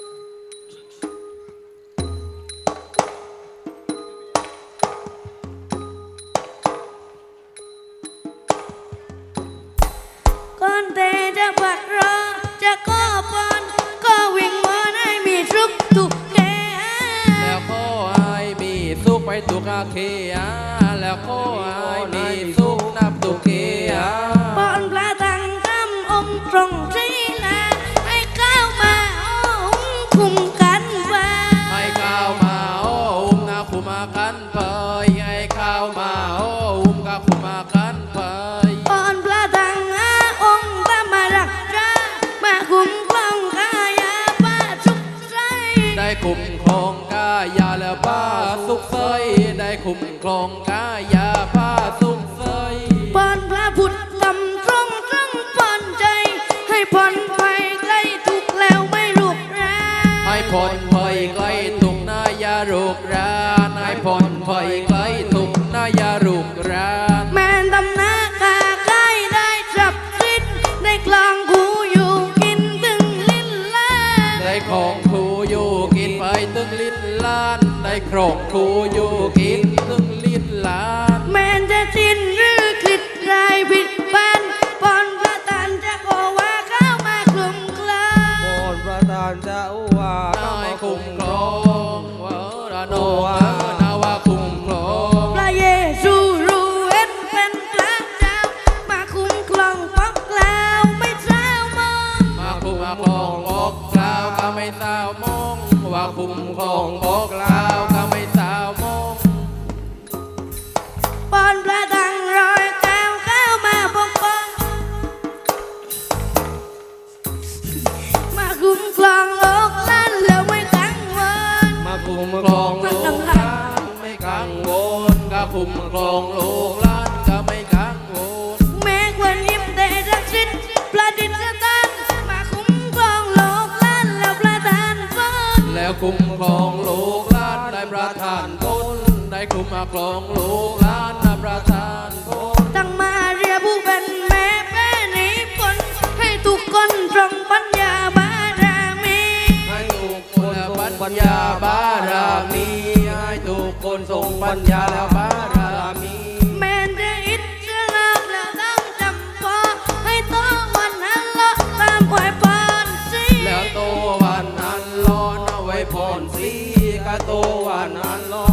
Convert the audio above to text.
ก่อนแต่จะบัดรอจะก็ปอนก็วิ่งมอนให้มีทุกทุกแก่แล้วก็ไอ้มีสุขไปตุกอาเคอาแล้วก็ไอ้มี ได้คุ้มครองกายาและป้าสุขใสได้คุ้มครองกายาป้าสุขใสปอนพระพุทธกำตรงตรงปอนใจ ให้พ้นไปใกล้ทุกข์แล้วไม่ลุกรานให้พ้นภัยไกลทุกนายารุกรานให้พ้นภัยไกลทุกนายารุกรานแม่นตำนากาใกล้ได้จับสิ้นได้กลองกูอยู่กินถึงลิ้นลาได้ของ ลิ้นล้านได้ครองครูอยู่กินตึงลิ้นล้านแม่นจะจินหรือคลิดรายผิดบ้านปอนพระตันจะขอว่าเข้ามาคลุมเคลาโปรดประทานเจ้าว่าได้คุ้มครองว่าระนองเออนาว่าคุ้มครองพระเยซูรู้เอ็นเป็นพระเจ้า มาคุ้มครองปอกกล่าวไม่เจ้ามอง มาคุ้มครองบอกกล่าวก็ไม่สาวมอง ว่าคุ้มครองบอกกล่าวก็ไม่สาวมองปอนพระตังรอยก้าวเข้ามาปกป้องมาคุ้มครองโลกล้านแล้วไม่กังวลมาคุ้มครองลูกหลานไม่กังวลก็คุ้มครองลูกหลาน แล้วคุ้มครองลูกหลานได้ประทานผลได้คุ้มครองลูกหลานได้ประทานผลตั้งมาเรียผู้เป็นแม่แม่นิพนธ์ให้ทุกคนตรงปัญญาบารมีให้ทุกคนปัญญาบารมีให้ทุกคนทรงปัญญาและ I'm not Anna